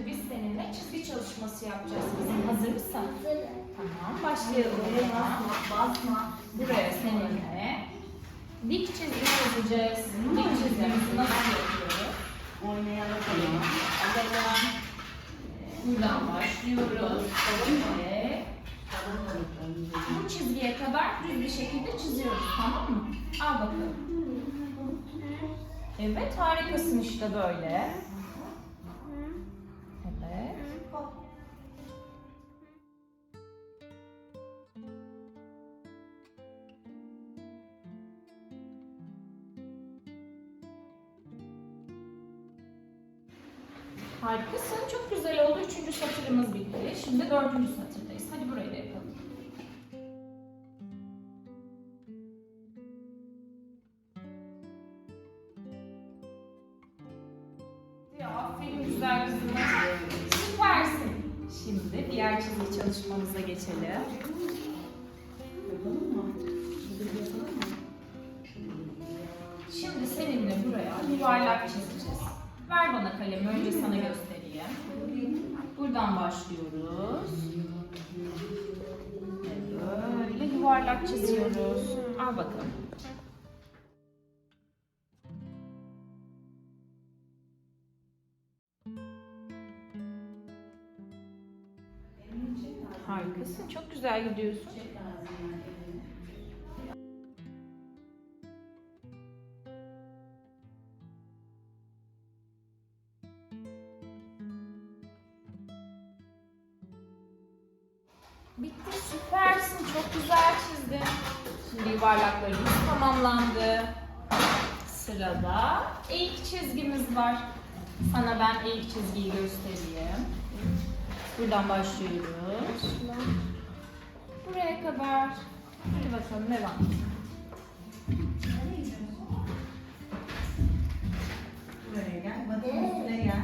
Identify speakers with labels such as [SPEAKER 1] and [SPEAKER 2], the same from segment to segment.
[SPEAKER 1] Şimdi biz seninle çizgi çalışması yapacağız. Kızım hazır mısın?
[SPEAKER 2] Hazırım.
[SPEAKER 1] Tamam başlayalım. zaman.
[SPEAKER 2] Basma.
[SPEAKER 1] Buraya seninle dik çizgi çizeceğiz. Dik çizgimizi nasıl yapıyoruz?
[SPEAKER 2] Oynayalım.
[SPEAKER 1] Alalım. Buradan başlıyoruz. Ve bu çizgiye kadar düz bir şekilde çiziyoruz tamam mı? Al bakalım. Evet harikasın işte böyle. Harikasın. Çok güzel oldu. Üçüncü satırımız bitti. Şimdi dördüncü satırdayız. Hadi burayı da yapalım. Ya güzel kızım. Süpersin. Şimdi diğer çizgi çalışmamıza geçelim. Şimdi seninle buraya yuvarlak çizeceğiz. Bana kalemi. Önce sana göstereyim. Buradan başlıyoruz. Böyle yuvarlak çiziyoruz. Al bakalım. Harikasın. Çok güzel gidiyorsun. Çizgimiz var. Sana ben ilk çizgiyi göstereyim. Buradan başlıyoruz. Buraya kadar. Hadi bakalım devam.
[SPEAKER 2] Buraya gel. Batın üstüne gel.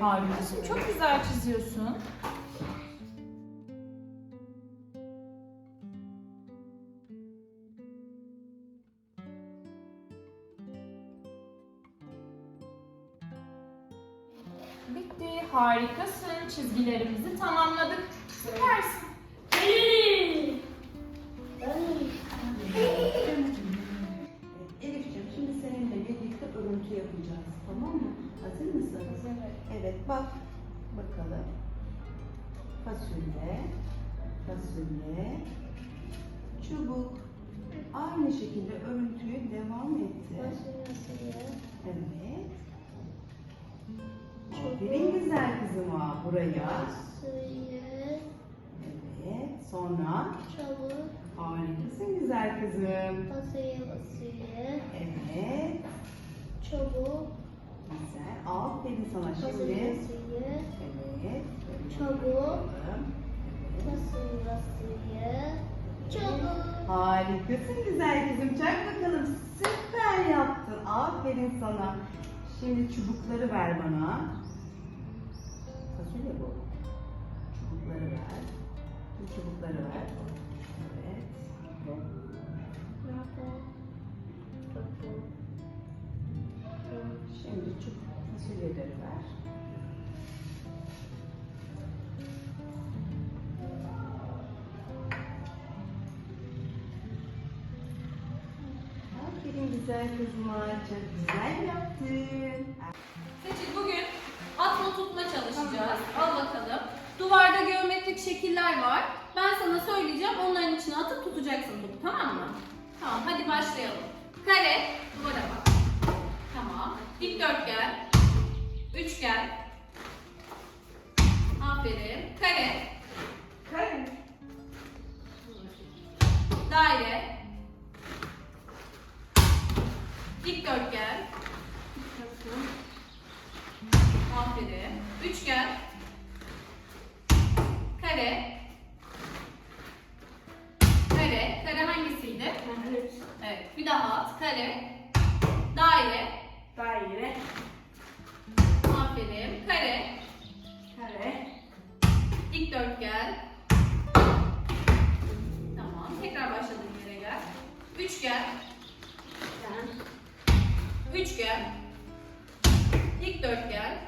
[SPEAKER 1] Harikasın. Çok güzel çiziyorsun. Bitti. Harikasın. Çizgilerimizi tamamladık. Süpersin.
[SPEAKER 2] Elif'ciğim şimdi seninle birlikte örüntü yapacağız. Tamam mı? Hazır mısın? Evet bak. Bakalım. Fasulye. Fasulye. Çubuk. Aynı şekilde örüntüye devam etti. Evet. Aferin güzel kızıma buraya. Evet. Sonra harikasın güzel kızım. Evet.
[SPEAKER 3] Çabuk,
[SPEAKER 2] Güzel. Aferin sana şimdi.
[SPEAKER 3] basıyı,
[SPEAKER 2] Evet.
[SPEAKER 3] Çabuk.
[SPEAKER 2] Bakalım.
[SPEAKER 3] basıyı, çabuk.
[SPEAKER 2] Harikasın güzel kızım. Çak bakalım. Süper yaptın. Aferin sana. Şimdi çubukları ver bana. Fasulye bu. Çubukları ver. Bu çubukları ver. Evet. Şimdi çubuk fasulyeleri ver. Aferin güzel kızıma. Çok güzel
[SPEAKER 4] şekiller var. Ben sana söyleyeceğim. Onların içine atıp tutacaksın topu. Tamam mı? Tamam hadi başlayalım. Kare. Duvara bak. Tamam. Dikdörtgen. Üçgen. Aferin. Kare.
[SPEAKER 2] Kare.
[SPEAKER 4] Daire. Dikdörtgen. Üçgen. Dikdörtgen.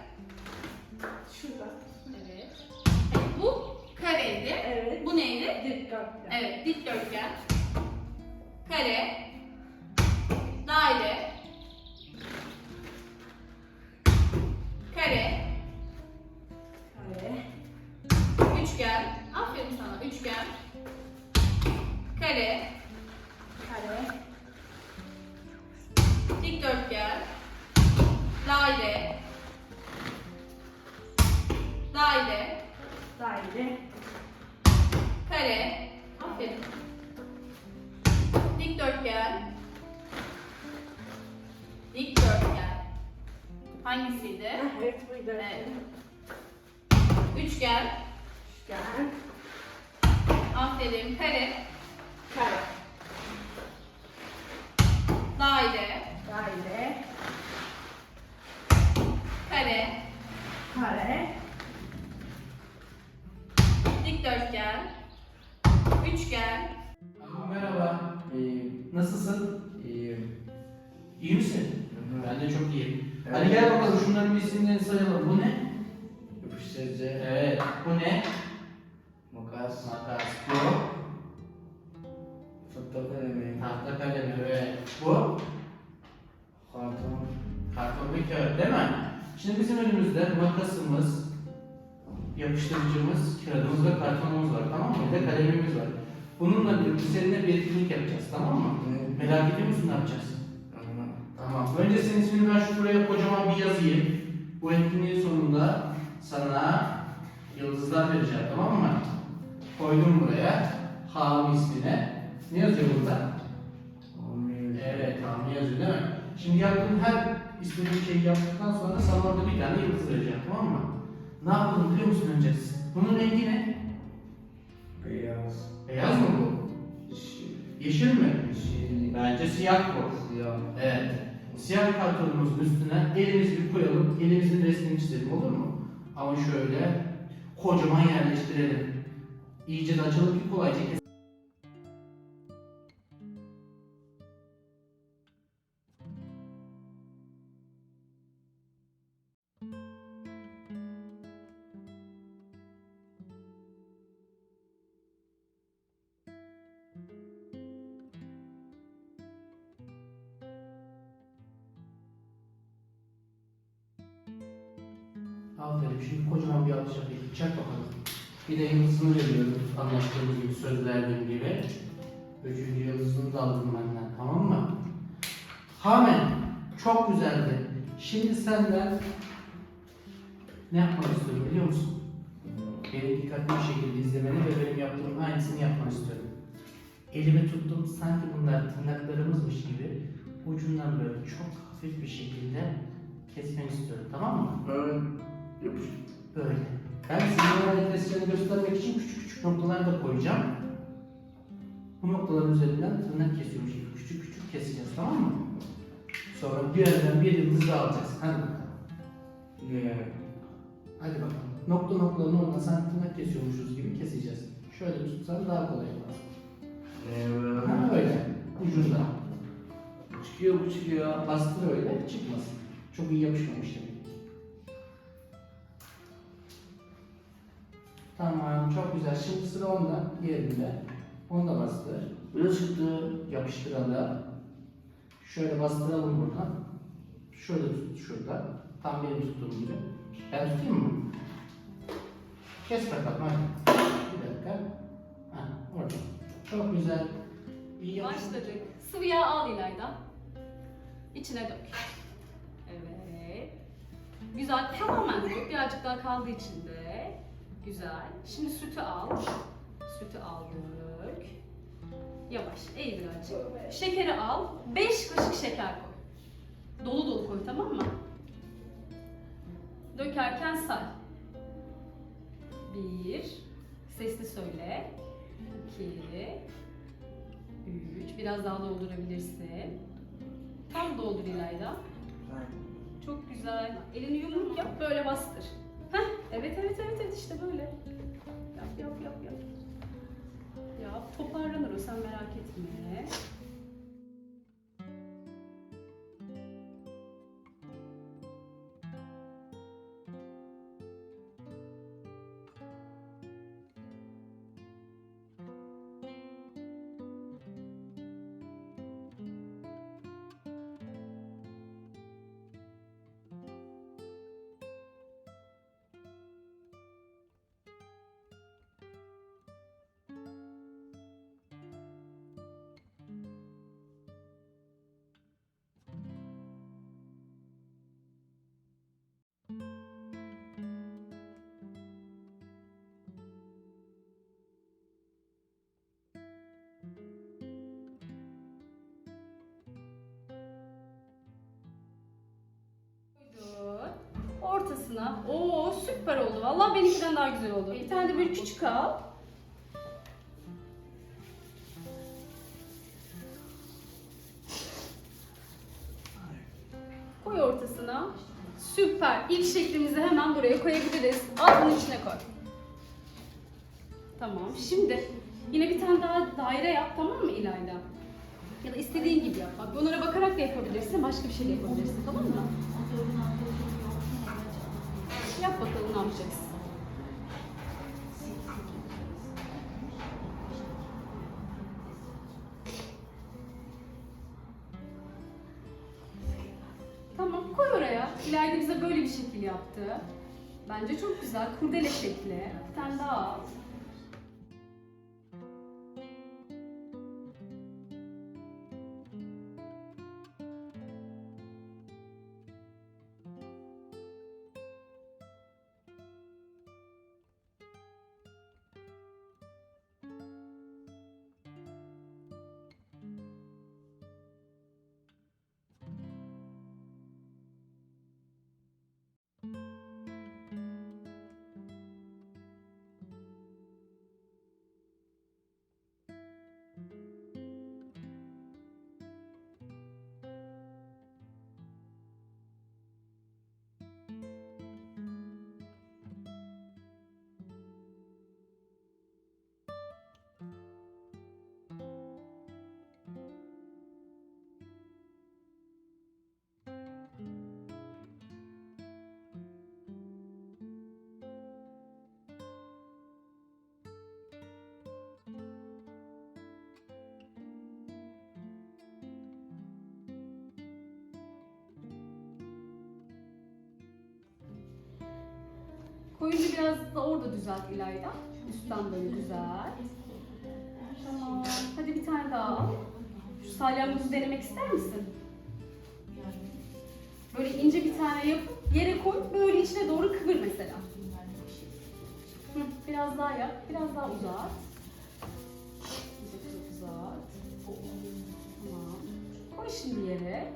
[SPEAKER 4] Şurada. Evet. Yani bu
[SPEAKER 2] kareydi.
[SPEAKER 4] Evet. Bu
[SPEAKER 2] neydi?
[SPEAKER 4] Dikdörtgen. Evet, dikdörtgen. Kare. Daire. Kare. Daire. Daire.
[SPEAKER 2] Daire.
[SPEAKER 4] Kare. Aferin. Dikdörtgen. Dikdörtgen. Hangisiydi?
[SPEAKER 2] Evet buydu.
[SPEAKER 4] Evet. Üçgen.
[SPEAKER 2] Üçgen.
[SPEAKER 4] Aferin. Kare.
[SPEAKER 2] Kare.
[SPEAKER 4] Daire.
[SPEAKER 5] İyi misin?
[SPEAKER 6] Hı hı.
[SPEAKER 5] Ben de çok iyiyim.
[SPEAKER 6] Evet.
[SPEAKER 5] Hadi gel bakalım şunların bir isimlerini sayalım. Bu ne?
[SPEAKER 6] Yapıştırıcı,
[SPEAKER 5] Evet. Bu ne?
[SPEAKER 6] makas,
[SPEAKER 5] Makas. Bu.
[SPEAKER 6] foto kalemi,
[SPEAKER 5] Tahta kalemi. Evet. Bu.
[SPEAKER 6] karton,
[SPEAKER 5] Karton ve kağıt değil mi? Şimdi bizim önümüzde makasımız, yapıştırıcımız, kağıdımız ve kartonumuz var tamam mı? Bir de kalemimiz var. Bununla birlikte seninle bir etkinlik yapacağız tamam mı?
[SPEAKER 6] Evet.
[SPEAKER 5] Merak ediyor musun ne yapacağız?
[SPEAKER 6] Ama
[SPEAKER 5] Tamam. Önce senin ismini ben şuraya kocaman bir yazayım. Bu etkinliğin sonunda sana yıldızlar vereceğim tamam mı? Koydum buraya. Hami ismine. Ne yazıyor burada? Evet, Hami yazıyor değil mi? Şimdi yaptığın her istediğin şeyi yaptıktan sonra sana orada bir tane yıldız vereceğim tamam mı? Ne yapalım biliyor musun önce? Bunun rengi ne?
[SPEAKER 6] Beyaz,
[SPEAKER 5] Beyaz mı bu?
[SPEAKER 6] yeşil,
[SPEAKER 5] Yeşil mi?
[SPEAKER 6] yeşil,
[SPEAKER 5] Bence siyah bu.
[SPEAKER 6] siyah,
[SPEAKER 5] Evet. Siyah kartonumuzun üstüne elimizi koyalım, elimizin resmini çizelim olur mu? Ama şöyle kocaman yerleştirelim. İyice de açalım ki kolayca kes. Aferin. Şimdi kocaman bir alkış yapayım. Çak bakalım. Bir de yıldızını veriyorum. Anlaştığımız gibi, söz verdiğim gibi. Üçüncü yıldızını da aldım benden. Tamam mı? Hamen. Çok güzeldi. Şimdi senden ne yapmanı istiyorum biliyor musun? Beni dikkatli bir şekilde izlemeni ve benim yaptığım aynısını yapmanı istiyorum. Elimi tuttum sanki bunlar tırnaklarımızmış gibi ucundan böyle çok hafif bir şekilde kesmeni istiyorum tamam mı?
[SPEAKER 6] yapış.
[SPEAKER 5] Böyle. Ben size adreslerini göstermek için küçük küçük noktalar da koyacağım. Bu noktaların üzerinden tırnak kesiyormuş gibi küçük küçük keseceğiz tamam mı? Sonra bir yerden bir yıldız daha alacağız. Hadi bakalım.
[SPEAKER 6] Ne?
[SPEAKER 5] Hadi bakalım. Nokta noktaların oradan sen tırnak kesiyormuşuz gibi keseceğiz. Şöyle tutsan daha kolay olur.
[SPEAKER 6] Ne böyle?
[SPEAKER 5] Ha öyle. Ucunda.
[SPEAKER 6] Çıkıyor bu çıkıyor.
[SPEAKER 5] Bastır öyle çıkmasın. Çok iyi yapışmamış demek. Tamam çok güzel. Şimdi sıra onda yerinde. Onu da bastır.
[SPEAKER 6] Çıktı.
[SPEAKER 5] Yapıştıralım. Şöyle bastıralım buradan. Şöyle tut şurada. Tam benim tuttuğum gibi. Ben tutayım mı? Kes bakalım hadi. Bir dakika. Ha, orada. Çok güzel. İyi.
[SPEAKER 4] Başladık. Sıvı yağ al İlayda. İçine dök. Evet. Güzel. Tamamen dök. Birazcık daha kaldı içinde. Güzel. Şimdi sütü al. Sütü al dök. Yavaş. Eğ birazcık. Şekeri al. 5 kaşık şeker koy. Dolu dolu koy tamam mı? Dökerken say. Bir. Sesli söyle. İki. Üç. Biraz daha doldurabilirsin. Tam doldur İlayda. Çok güzel. Elini yumruk yap, böyle bastır. Heh, evet evet evet evet işte böyle. Yap yap yap yap. Yap, toparlanır o sen merak etme. Oo süper oldu. Vallahi benimkiden daha güzel oldu. Bir tane de böyle küçük al. Koy ortasına. Süper. İlk şeklimizi hemen buraya koyabiliriz. Al bunun içine koy. Tamam. Şimdi yine bir tane daha daire yap tamam mı İlayda? Ya da istediğin gibi yap. Bak onlara bakarak da yapabilirsin. Başka bir şey de yapabilirsin. Tamam mı? Bakalım ne yapacaksın. Tamam koy oraya. İleride bize böyle bir şekil yaptı. Bence çok güzel. Kurdele şekli. Bir tane daha al. Koyunca biraz da orada düzelt İlayda. Üstten böyle güzel. Tamam. Hadi bir tane daha al. Şu salyangozu denemek ister misin? Böyle ince bir tane yapıp yere koy. Böyle içine doğru kıvır mesela. Hı, biraz daha yap. Biraz daha uzat. Uzat. Tamam. Koy şimdi yere.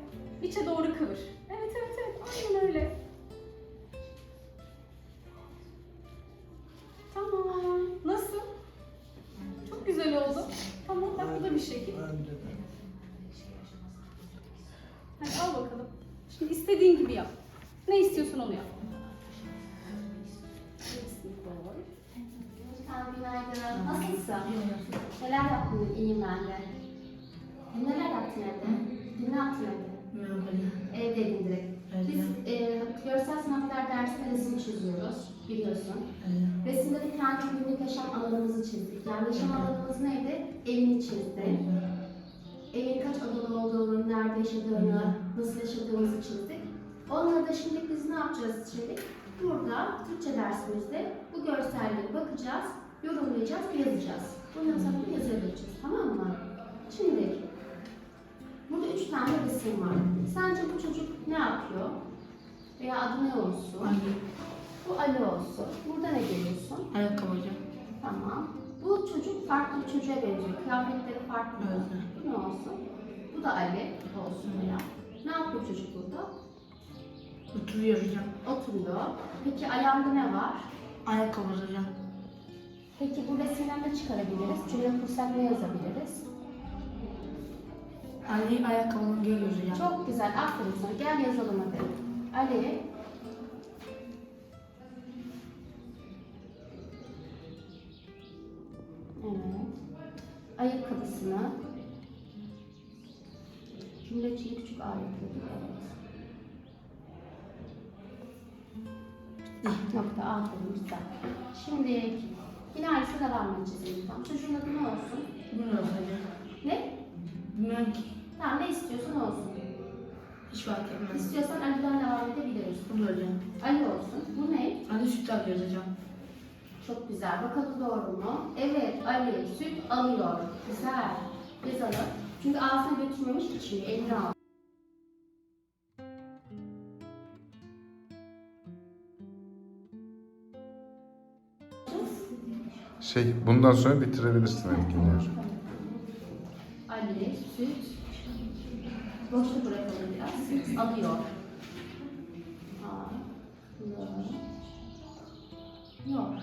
[SPEAKER 4] İçe doğru kıvır. Evet evet evet. Aynen öyle. Nasıl? Çok güzel oldu. Tamam bak bu da bir şekil. Hadi al bakalım. Şimdi istediğin gibi yap. Ne istiyorsun onu yap.
[SPEAKER 7] Günaydın. Nasılsın? Neler yaptın? İyiyim ben de. Dün neler yaptın evde? Dün ne yaptın evde? Evdeydin direkt. Biz e, görsel sanatlar dersinde resim çiziyoruz, biliyorsun. Resimde bir tane günlük yaşam alanımızı çizdik. Yani yaşam alanımız neydi? Evini çizdik. Evin kaç odalı olduğunu, nerede yaşadığını, nasıl yaşadığımızı çizdik. Onları da şimdi biz ne yapacağız şimdi? Burada Türkçe dersimizde bu görselleri bakacağız, yorumlayacağız, yazacağız. Bundan sonra yazabileceğiz, tamam mı? Şimdi burada üç tane resim var. Sence bu çocuk ne yapıyor? Veya adı ne olsun? Bu Ali olsun. Burada ne görüyorsun?
[SPEAKER 6] Ayakkabı hocam.
[SPEAKER 7] Tamam. Bu çocuk farklı bir çocuğa benziyor. Kıyafetleri farklı.
[SPEAKER 6] Evet.
[SPEAKER 7] Bu ne olsun? Bu da Ali olsun veya. Ne yapıyor çocuk burada?
[SPEAKER 6] Oturuyor hocam.
[SPEAKER 7] Oturuyor. Peki ayağında ne var?
[SPEAKER 6] Ayakkabı hocam.
[SPEAKER 7] Peki bu resimden ne çıkarabiliriz? Cümle kursak ne yazabiliriz?
[SPEAKER 6] Ali ayakkabını görüyor hocam.
[SPEAKER 7] Çok güzel. Aferin sana. Gel yazalım hadi. Ali. Evet. Ayakkabısını. Cümle içinde küçük A yapıyorduk. Evet. Nokta aferin güzel. Şimdi yine aynı devam edeceğiz. Tamam. Çocuğun adı ne olsun?
[SPEAKER 6] Bilmiyorum hocam.
[SPEAKER 7] Ne?
[SPEAKER 6] Ki.
[SPEAKER 7] Tamam ne istiyorsan olsun.
[SPEAKER 6] Hiç fark etmez.
[SPEAKER 7] İstiyorsan Ali'den devam edebiliriz.
[SPEAKER 6] Bu da hocam.
[SPEAKER 7] Ali olsun. Bu ne?
[SPEAKER 6] Ali süt alıyor hocam.
[SPEAKER 7] Çok güzel. Bakalım doğru mu? Evet, Ali süt alıyor. Güzel. Yazalım. Çünkü ağzına götürmemiş içiyor. Elini al.
[SPEAKER 8] Şey, bundan sonra bitirebilirsin etkinliği.
[SPEAKER 7] Ali süt boşluk bırakalım biraz. Süt alıyor. Aa, Yok.